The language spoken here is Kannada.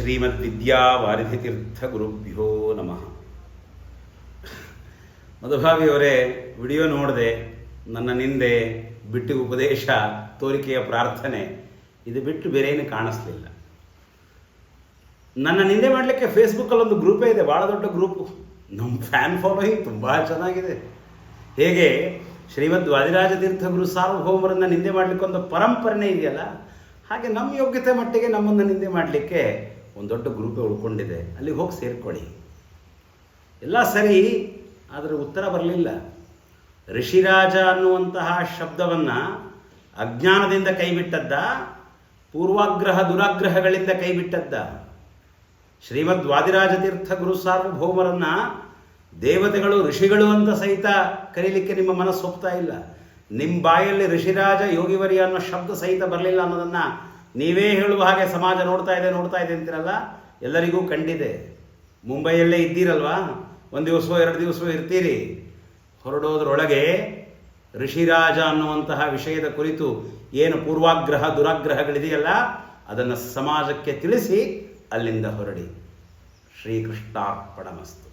ಶ್ರೀಮದ್ ವಿದ್ಯಾ ವಾರಿಧಿತೀರ್ಥ ಗುರುಭ್ಯೋ ನಮಃ. ಮಧುಭಾವಿಯವರೇ, ವಿಡಿಯೋ ನೋಡಿದೆ, ನನ್ನ ನಿಂದೆ ಬಿಟ್ಟು ಉಪದೇಶ, ತೋರಿಕೆಯ ಪ್ರಾರ್ಥನೆ, ಇದು ಬಿಟ್ಟು ಬೇರೆ ಏನು ಕಾಣಿಸ್ಲಿಲ್ಲ. ನನ್ನ ನಿಂದೆ ಮಾಡಲಿಕ್ಕೆ ಫೇಸ್ಬುಕ್ಕಲ್ಲಿ ಒಂದು ಗ್ರೂಪೇ ಇದೆ ಭಾಳ ದೊಡ್ಡ ಗ್ರೂಪ್. ನಮ್ಮ ಫ್ಯಾನ್ ಫಾಲೋಯಿಂಗ್ ತುಂಬ ಚೆನ್ನಾಗಿದೆ. ಹೇಗೆ ಶ್ರೀಮದ್ ವಾದಿರಾಜ ತೀರ್ಥ ಗುರು ಸಾರ್ವಭೌಮರನ್ನು ನಿಂದೆ ಮಾಡಲಿಕ್ಕೆ ಒಂದು ಪರಂಪರೆನೇ ಇದೆಯಲ್ಲ? ಹಾಗೆ ನಮ್ಮ ಯೋಗ್ಯತೆ ಮಟ್ಟಿಗೆ ನಮ್ಮನ್ನು ನಿಂದೆ ಮಾಡಲಿಕ್ಕೆ ಒಂದು ದೊಡ್ಡ ಗ್ರೂಪೇ ಉಳ್ಕೊಂಡಿದೆ. ಅಲ್ಲಿಗೆ ಹೋಗಿ ಸೇರ್ಕೊಳ್ಳಿ. ಎಲ್ಲ ಸರಿ, ಆದರೆ ಉತ್ತರ ಬರಲಿಲ್ಲ. ಋಷಿರಾಜ ಅನ್ನುವಂತಹ ಶಬ್ದವನ್ನು ಅಜ್ಞಾನದಿಂದ ಕೈಬಿಟ್ಟದ್ದ, ಪೂರ್ವಾಗ್ರಹ ದುರಾಗ್ರಹಗಳಿಂದ ಕೈಬಿಟ್ಟದ್ದ ಶ್ರೀಮದ್ ವಾದಿರಾಜತೀರ್ಥ ಗುರು ಸಾರ್ವಭೌಮರನ್ನ ದೇವತೆಗಳು, ಋಷಿಗಳು ಅಂತ ಸಹಿತ ಕರೀಲಿಕ್ಕೆ ನಿಮ್ಮ ಮನಸ್ಸು ಹೋಗ್ತಾ ಇಲ್ಲ. ನಿಮ್ಮ ಬಾಯಲ್ಲಿ ಋಷಿರಾಜ ಯೋಗಿವರಿ ಅನ್ನೋ ಶಬ್ದ ಸಹಿತ ಬರಲಿಲ್ಲ ಅನ್ನೋದನ್ನು ನೀವೇ ಹೇಳುವ ಹಾಗೆ ಸಮಾಜ ನೋಡ್ತಾ ಇದೆ ನೋಡ್ತಾ ಇದೆ ಅಂತೀರಲ್ಲ? ಎಲ್ಲರಿಗೂ ಕಂಡಿದೆ. ಮುಂಬೈಯಲ್ಲೇ ಇದ್ದೀರಲ್ವಾ? ಒಂದು ದಿವಸವೋ, ಎರಡು ದಿವಸವೋ ಇರ್ತೀರಿ. ಹೊರಡೋದ್ರೊಳಗೆ ಋಷಿರಾಜ ಅನ್ನುವಂತಹ ವಿಷಯದ ಕುರಿತು ಏನು ಪೂರ್ವಾಗ್ರಹ, ದುರಾಗ್ರಹಗಳಿದೆಯಲ್ಲ? ಅದನ್ನು ಸಮಾಜಕ್ಕೆ ತಿಳಿಸಿ ಅಲ್ಲಿಂದ ಹೊರಡಿ. ಶ್ರೀಕೃಷ್ಣಾರ್ಪಣಮಸ್ತು.